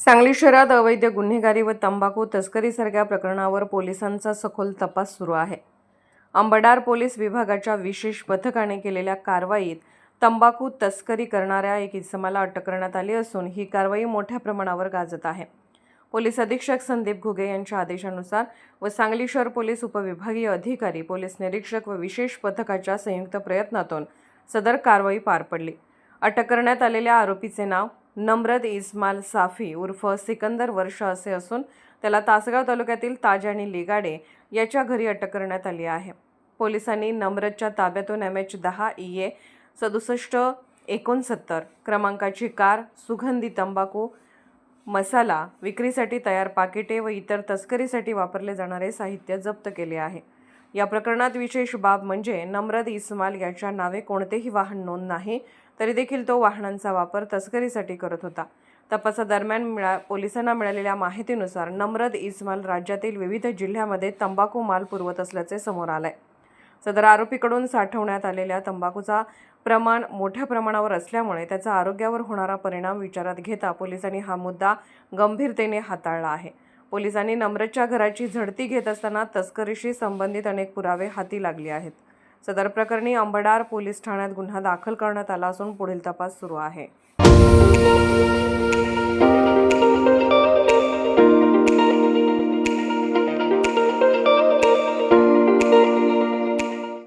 सांगली शहरात अवैध गुन्हेगारी व तंबाखू तस्करीसारख्या प्रकरणावर पोलिसांचा सखोल तपास सुरू आहे. अंबडार पोलीस विभागाच्या विशेष पथकाने केलेल्या कारवाईत तंबाखू तस्करी करणाऱ्या एक इसमाला अटक करण्यात आली असून ही कारवाई मोठ्या प्रमाणावर गाजत आहे. पोलीस अधीक्षक संदीप घुगे यांच्या आदेशानुसार व सांगली शहर पोलीस उपविभागीय अधिकारी पोलीस निरीक्षक व विशेष पथकाच्या संयुक्त प्रयत्नातून सदर कारवाई पार पडली. अटक करण्यात आलेल्या आरोपीचे नाव नम्रद इस्माल साफी उर्फ सिकंदर वर्ष असे असून त्याला तासगाव तालुक्यातील ताज आणि लिगाडे याच्या घरी अटक करण्यात आली आहे. पोलिसांनी नम्रतच्या ताब्यातून एम एच दहा ई ए सदुसष्ट एकोणसत्तर क्रमांकाची कार सुगंधी तंबाखू मसाला विक्रीसाठी तयार पाकिटे व इतर तस्करीसाठी वापरले जाणारे साहित्य जप्त केले आहे. या प्रकरणात विशेष बाब म्हणजे नम्रद इस्माल याच्या नावे कोणतेही वाहन नोंद नाही. तरी देखील तो वाहनांचा वापर तस्करीसाठी करत होता. तपासादरम्यान मिळा पोलिसांना मिळालेल्या माहितीनुसार नम्रद इस्माल राज्यातील विविध जिल्ह्यामध्ये तंबाखू माल पुरवत असल्याचे समोर आलंय. सदर आरोपीकडून साठवण्यात आलेल्या तंबाखूचा प्रमाण मोठ्या प्रमाणावर असल्यामुळे त्याचा आरोग्यावर होणारा परिणाम विचारात घेता पोलिसांनी हा मुद्दा गंभीरतेने हाताळला आहे. पोलिसांनी नम्रतच्या घराची झडती घेत असताना तस्करीशी संबंधित अनेक पुरावे हाती लागले आहेत. सदर प्रकरणी अंबडार पोलीस ठाण्यात गुन्हा दाखल करण्यात आला असून पुढील तपास सुरू आहे.